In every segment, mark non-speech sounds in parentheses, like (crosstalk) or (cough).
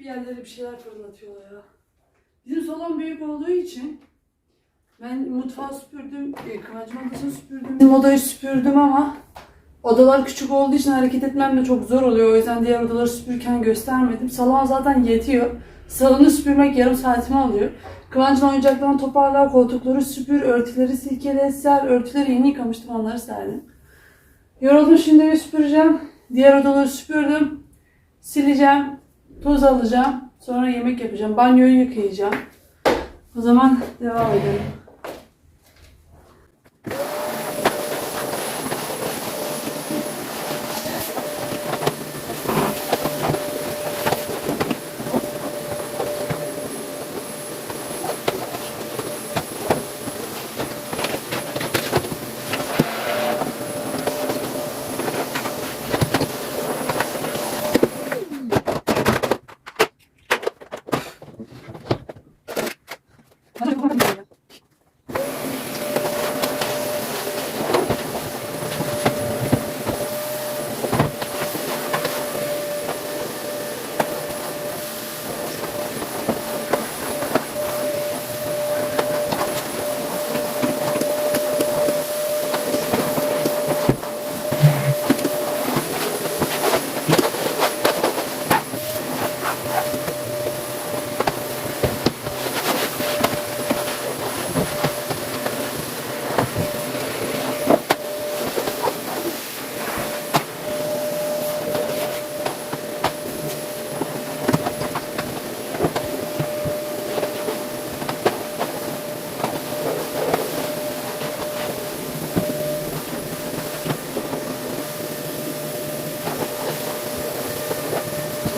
bir yerlere bir şeyler fırlatıyorlar ya. Bizim salon büyük olduğu için ben mutfağı süpürdüm, e, Kıvanç'ın odasını süpürdüm, odayı süpürdüm ama odalar küçük olduğu için hareket etmem de çok zor oluyor. O yüzden diğer odaları süpürürken göstermedim. Salon zaten yetiyor. Salonu süpürmek yarım saatimi alıyor. Kıvanç'ın oyuncaklarını toparlar, koltukları süpür, örtüleri silkele, ser. Örtüleri yeni yıkamıştım onları serdim. Yoruldum şimdi bir süpüreceğim. Diğer odaları süpürdüm. Sileceğim. Toz alacağım. Sonra yemek yapacağım. Banyoyu yıkayacağım. O zaman devam edelim.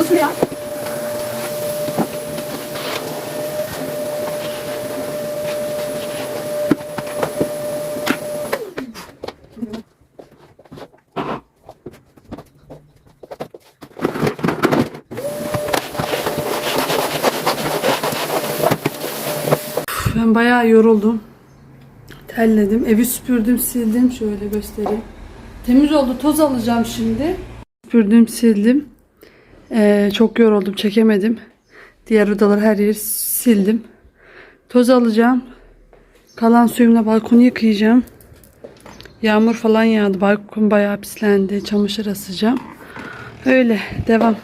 Otur ya. Ben bayağı yoruldum. Telledim. Evi süpürdüm, sildim. Şöyle göstereyim. Temiz oldu. Toz alacağım şimdi. Süpürdüm, sildim. Ee, çok yoruldum. Çekemedim. Diğer odaları her yeri sildim. Toz alacağım. Kalan suyumla balkonu yıkayacağım. Yağmur falan yağdı. Balkon bayağı pislendi. Çamaşır asacağım. Öyle. Devam.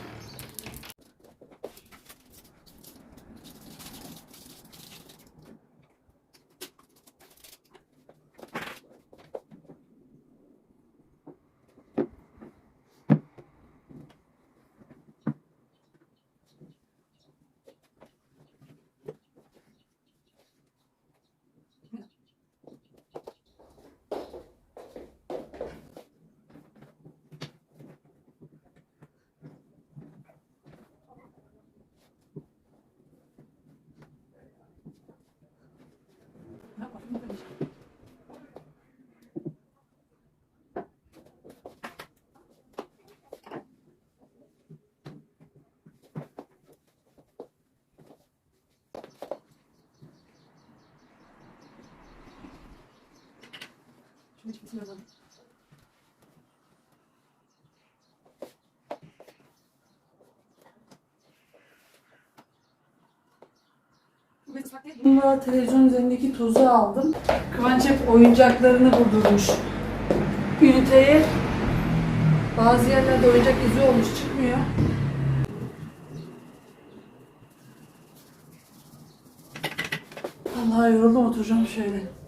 Bununla televizyon üzerindeki tozu aldım. Kıvanç hep oyuncaklarını vurdurmuş. Üniteye bazı yerlerde oyuncak izi olmuş çıkmıyor. Allah yoruldum oturacağım şöyle.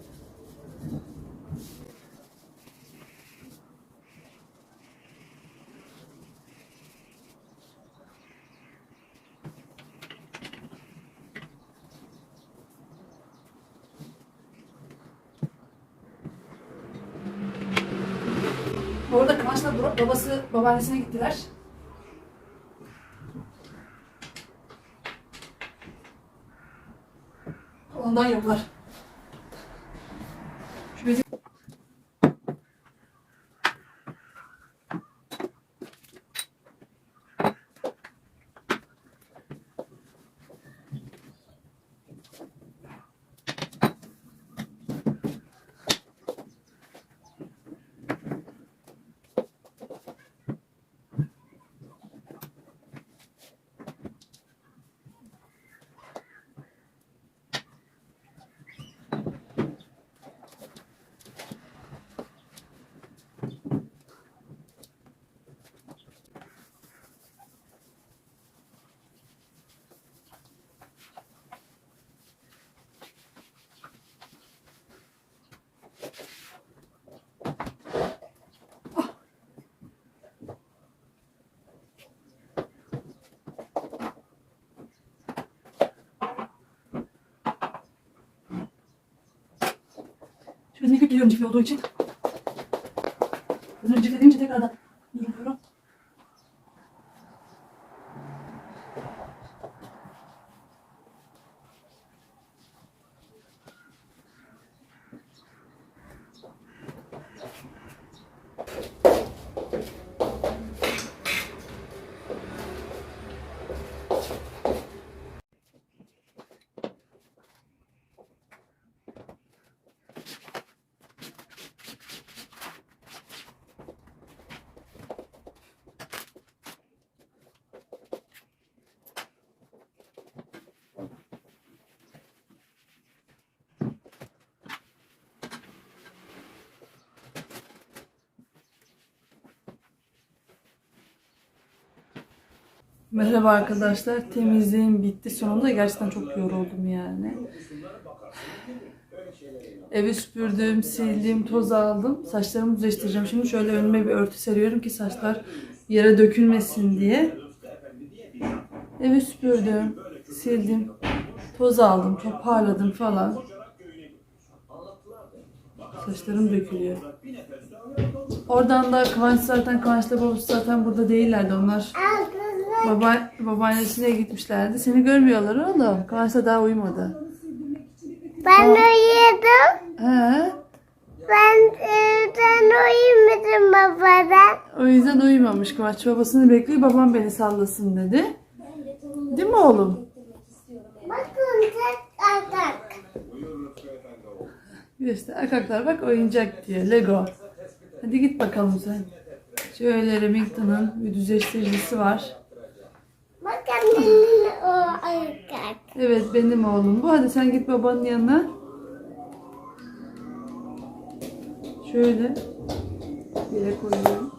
Bu arada Kıvanç'la Burak babası babaannesine gittiler. Ondan yoklar. Şu bezi... Şu bezini köklüyorum çiftli olduğu için. Önce gidince tekrardan Merhaba arkadaşlar. Temizliğim bitti sonunda. Gerçekten çok yoruldum yani. Evi süpürdüm, sildim, toz aldım. Saçlarımı düzleştireceğim. Şimdi şöyle önüme bir örtü seriyorum ki saçlar yere dökülmesin diye. Evi süpürdüm, sildim, toz aldım, toparladım falan. Saçlarım dökülüyor. Oradan da Kıvanç zaten, Kıvanç'la babası zaten burada değillerdi. Onlar Baba, babaannesine gitmişlerdi. Seni görmüyorlar oğlum. Kıvanç da daha uyumadı. Ben uyudum. He? Ben e, sen uyumadın babadan. O yüzden uyumamış Kıvanç. Babasını bekliyor. Babam beni sallasın dedi. Değil mi oğlum? Bakın tek atak. Göster. Arkadaşlar bak oyuncak diyor. Lego. Hadi git bakalım sen. Şöyle Remington'ın bir düzleştiricisi var. Evet benim oğlum bu. Hadi sen git babanın yanına. Şöyle yere koyuyorum.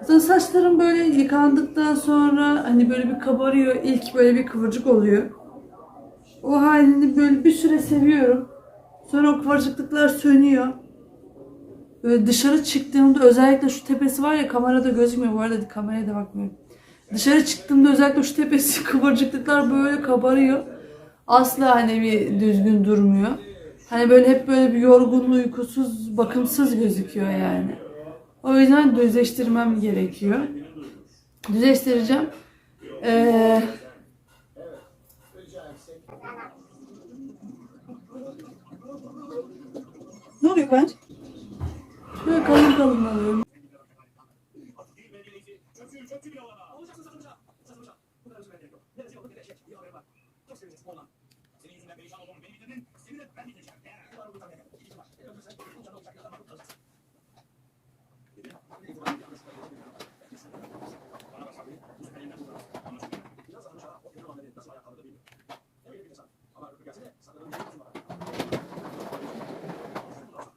Zaten saçlarım böyle yıkandıktan sonra hani böyle bir kabarıyor. İlk böyle bir kıvırcık oluyor. O halini böyle bir süre seviyorum. Sonra o kıvırcıklıklar sönüyor. Böyle dışarı çıktığımda özellikle şu tepesi var ya kamerada gözükmüyor. Bu arada kameraya da bakmıyorum. Dışarı çıktığımda özellikle şu tepesi (laughs) kıvırcıklıklar böyle kabarıyor. Asla hani bir düzgün durmuyor. Hani böyle hep böyle bir yorgun, uykusuz, bakımsız gözüküyor yani. O yüzden düzleştirmem gerekiyor. Düzleştireceğim. Ee, ne oluyor ben? Şöyle kalın kalın alıyorum.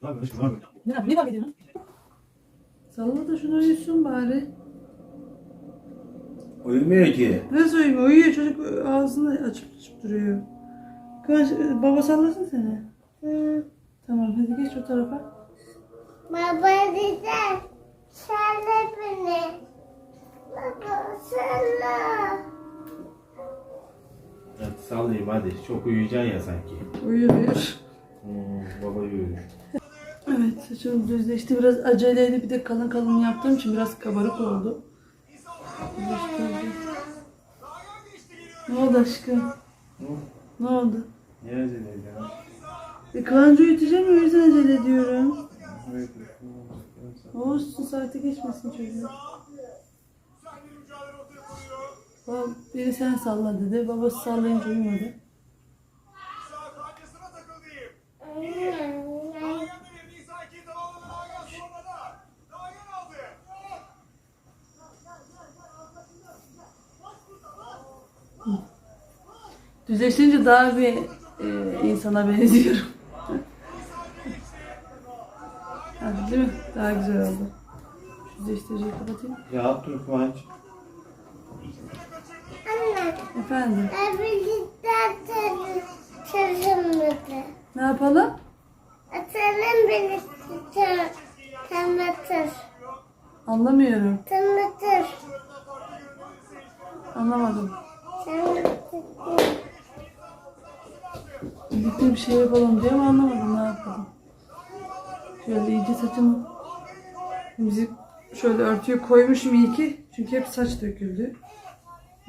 Ne yapıyorsun? Ne ediyorsun? Salla da şunu uyusun bari. Uyumuyor ki. Nasıl uyumuyor? Uyuyor çocuk ağzını açıp açıp duruyor. Kıvanç, baba sallasın seni. Hı. Tamam hadi geç o tarafa. Baba dede. Söyle beni. Baba söyle. Hadi sallayayım hadi. Çok uyuyacaksın ya sanki. Uyuyor. Hmm, baba uyuyor. Evet saçım düzleşti. Biraz aceleyle bir de kalın kalın yaptığım için biraz kabarık oldu. Ne oldu aşkım? Ne oldu? Ne acele ediyorsun? E, Kıvancı uyutacağım o yüzden acele ediyorum. Olsun saati geçmesin çocuğum. Biri sen salla dedi. Babası sallayınca uyumadı. Düzleştirince daha bir e, insana benziyorum. (laughs) Hadi değil mi? Daha güzel oldu. Düzleştiriciyi kapatayım. Ya dur Kıvanç. Anne. Efendim. Birlikte. Çözümledi. Ne yapalım? Atalım birlikte. Tanıtır. Anlamıyorum. Tanıtır. Anlamadım. Tanıtır. Birlikte bir şey yapalım diye ama anlamadım ne yapalım. Şöyle iyice saçımı müzik şöyle örtüyü koymuşum iyi ki. Çünkü hep saç döküldü.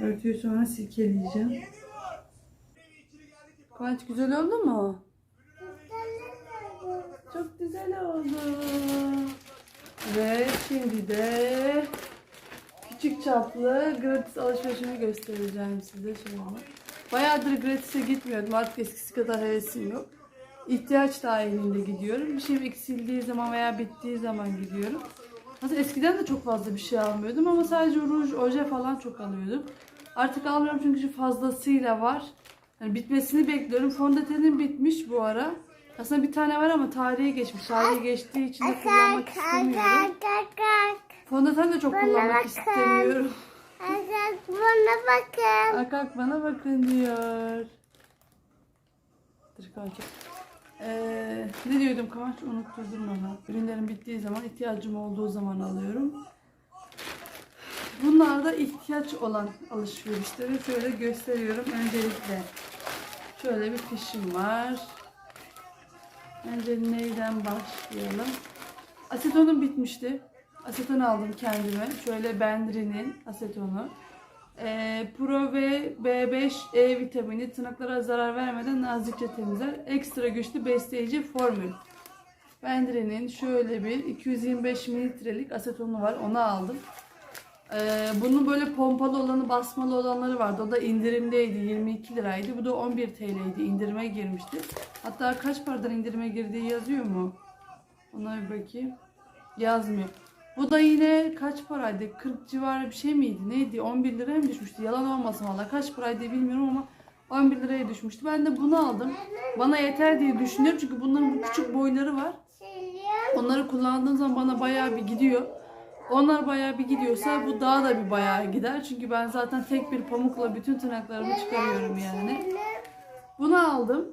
Örtüyü sonra silkeleyeceğim. Kıvanç güzel oldu mu? Çok güzel oldu. Ve şimdi de küçük çaplı gratis alışverişimi göstereceğim size şöyle. Bayağıdır gratis'e gitmiyordum. Artık eskisi kadar hevesim yok. İhtiyaç dahilinde gidiyorum. Bir şey eksildiği zaman veya bittiği zaman gidiyorum. Aslında eskiden de çok fazla bir şey almıyordum ama sadece ruj, oje falan çok alıyordum. Artık almıyorum çünkü fazlasıyla var. Yani bitmesini bekliyorum. Fondötenim bitmiş bu ara. Aslında bir tane var ama tarihi geçmiş. Tarihi geçtiği için de kullanmak istemiyorum. Fondöten de çok kullanmak istemiyorum. Kalk, bana bakın. Akak bana bakın diyor. Dur Kıvanç. Ee, ne diyordum Kıvanç? Unutturdum bana. Ürünlerin bittiği zaman, ihtiyacım olduğu zaman alıyorum. Bunlar da ihtiyaç olan alışverişleri şöyle gösteriyorum. Öncelikle şöyle bir fişim var. Önce neyden başlayalım? Asetonum bitmişti. Aseton aldım kendime. Şöyle Bendri'nin asetonu. Ee, Pro ve B5 E vitamini tırnaklara zarar vermeden nazikçe temizler. Ekstra güçlü besleyici formül. Bendri'nin şöyle bir 225 mililitrelik asetonu var. Onu aldım. Ee, bunun böyle pompalı olanı, basmalı olanları vardı. O da indirimdeydi. 22 liraydı. Bu da 11 TL'ydi. İndirime girmişti. Hatta kaç paradan indirime girdiği yazıyor mu? Ona bir bakayım. Yazmıyor. Bu da yine kaç paraydı? 40 civarı bir şey miydi? Neydi? 11 liraya mı düşmüştü? Yalan olmasın valla. Kaç paraydı bilmiyorum ama 11 liraya düşmüştü. Ben de bunu aldım. Bana yeter diye düşünüyorum. Çünkü bunların bu küçük boyları var. Onları kullandığım zaman bana bayağı bir gidiyor. Onlar bayağı bir gidiyorsa bu daha da bir bayağı gider. Çünkü ben zaten tek bir pamukla bütün tırnaklarımı çıkarıyorum yani. Bunu aldım.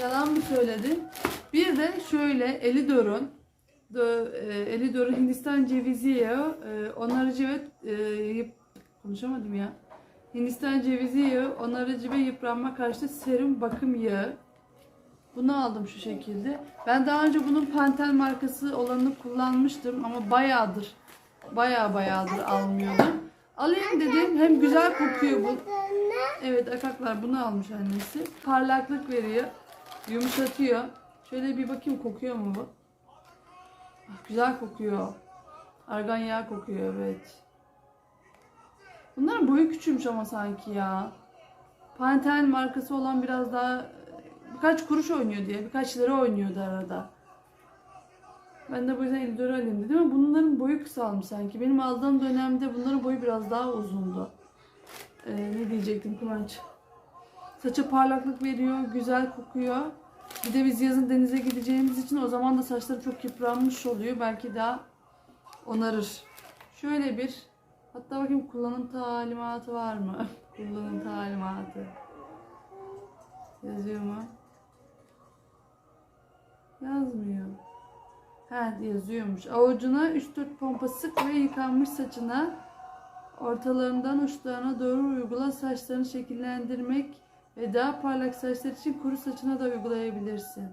Yalan mı söyledin? Bir de şöyle Elidor'un e, Elidor'un Hindistan cevizi yağı, e, onarıcı ve e, konuşamadım ya. Hindistan cevizi yağı, onarıcı ve yıpranma karşı serum bakım yağı. Bunu aldım şu şekilde. Ben daha önce bunun Pantel markası olanını kullanmıştım ama bayağıdır, bayağı bayağıdır almıyordum. Alayım dedim. Hem güzel kokuyor bu. Evet akaklar bunu almış annesi. Parlaklık veriyor. Yumuşatıyor. Şöyle bir bakayım kokuyor mu bu? Ah, güzel kokuyor. Argan yağı kokuyor evet. Bunların boyu küçülmüş ama sanki ya. Pantel markası olan biraz daha birkaç kuruş oynuyor diye. Birkaç lira oynuyordu arada. Ben de bu yüzden 54 alayım dedim ama bunların boyu kısalmış sanki. Benim aldığım dönemde bunların boyu biraz daha uzundu. Ee, ne diyecektim Kıvanç? Saça parlaklık veriyor, güzel kokuyor. Bir de biz yazın denize gideceğimiz için o zaman da saçları çok yıpranmış oluyor. Belki daha onarır. Şöyle bir, hatta bakayım kullanım talimatı var mı? (laughs) kullanım talimatı. Yazıyor mu? Yazmıyor. Ha yazıyormuş. Avucuna 3-4 pompa sık ve yıkanmış saçına ortalarından uçlarına doğru uygula saçlarını şekillendirmek ve daha parlak saçlar için kuru saçına da uygulayabilirsin.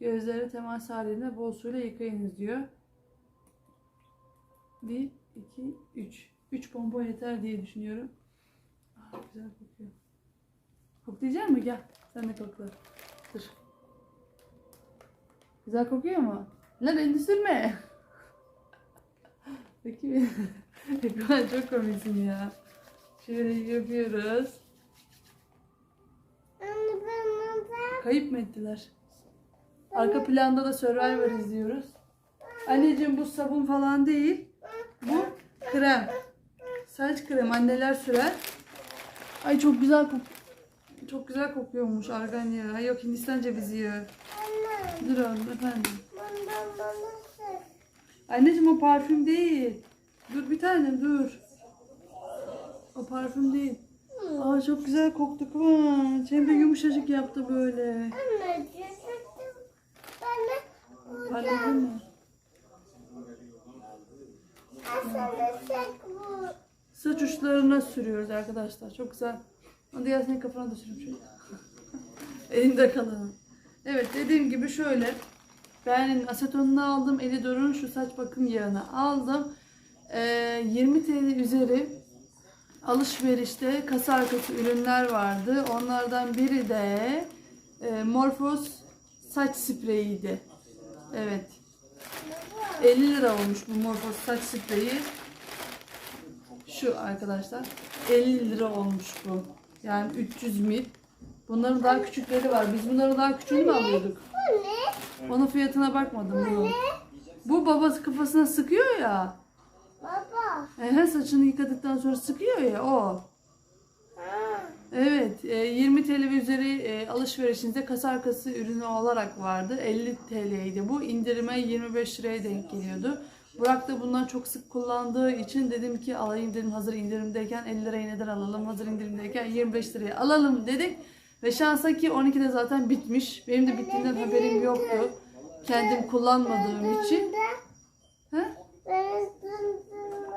Gözleri temas halinde bol suyla yıkayınız diyor. 1, 2, 3. 3 pompa yeter diye düşünüyorum. Aa, güzel kokuyor. Koklayacak mı? Gel. Sen de kokla. Dur. Güzel kokuyor mu? Lan elini sürme. (laughs) Bakayım. (laughs) Ekran çok komiksin ya. Şöyle yapıyoruz. Kayıp mı ettiler? Arka planda da Survivor izliyoruz. Anneciğim bu sabun falan değil. Bu krem. Saç krem anneler sürer. Ay çok güzel kok çok güzel kokuyormuş argan yağı. Yok Hindistan cevizi. Anne Dur oğlum efendim. Anneciğim o parfüm değil. Dur bir tanem dur. O parfüm değil. Aa çok güzel koktu Kıvanç. Hem de yumuşacık yaptı böyle. Çek bu. Saç uçlarına sürüyoruz arkadaşlar. Çok güzel. Hadi ya senin kafana da sürüm şöyle. (laughs) Elimde kalanı. Evet dediğim gibi şöyle. Ben asetonunu aldım. Elidor'un şu saç bakım yağını aldım. Ee, 20 TL üzeri alışverişte kasa arkası ürünler vardı. Onlardan biri de e, Morphos saç spreyiydi. Evet. 50 lira olmuş bu Morphos saç spreyi. Şu arkadaşlar 50 lira olmuş bu. Yani 300 mil. Bunların daha küçükleri var. Biz bunları daha küçüğünü mü alıyorduk? Bu ne? Onun fiyatına bakmadım bunu. Bu babası kafasına sıkıyor ya. Baba. Her saçını yıkadıktan sonra sıkıyor ya o. Ha. Evet, e, 20 TL ve üzeri e, alışverişinizde kasa arkası ürünü olarak vardı. 50 TL'ydi bu. İndirime 25 liraya denk geliyordu. Burak da bundan çok sık kullandığı için dedim ki alayım dedim hazır indirimdeyken 50 liraya neden alalım hazır indirimdeyken 25 liraya alalım dedik. Ve şansa ki 12'de zaten bitmiş. Benim de bittiğinden haberim yoktu. Kendim kullanmadığım için. Ha? Ben sınırladım.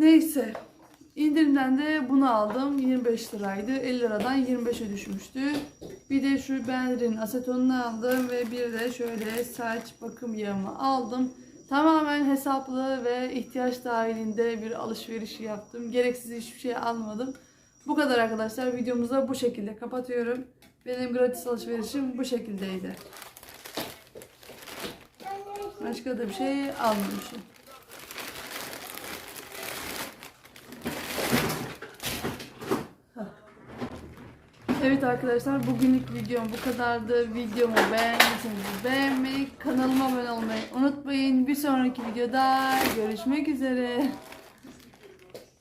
Neyse. İndirimden de bunu aldım. 25 liraydı. 50 liradan 25'e düşmüştü. Bir de şu Bender'in asetonunu aldım ve bir de şöyle saç bakım yağımı aldım. Tamamen hesaplı ve ihtiyaç dahilinde bir alışveriş yaptım. Gereksiz hiçbir şey almadım. Bu kadar arkadaşlar. Videomuzu bu şekilde kapatıyorum. Benim gratis alışverişim bu şekildeydi. Başka da bir şey almamışım. Evet arkadaşlar bugünlük videom bu kadardı. Videomu beğendiyseniz beğenmeyi, kanalıma abone olmayı unutmayın. Bir sonraki videoda görüşmek üzere.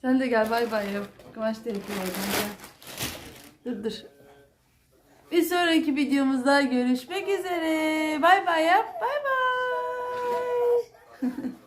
Sen de gel bay bay yap. Kıvanç tehlikeli oradan. Dur dur. Bir sonraki videomuzda görüşmek üzere. Bay bay yap. Bay bay. (laughs)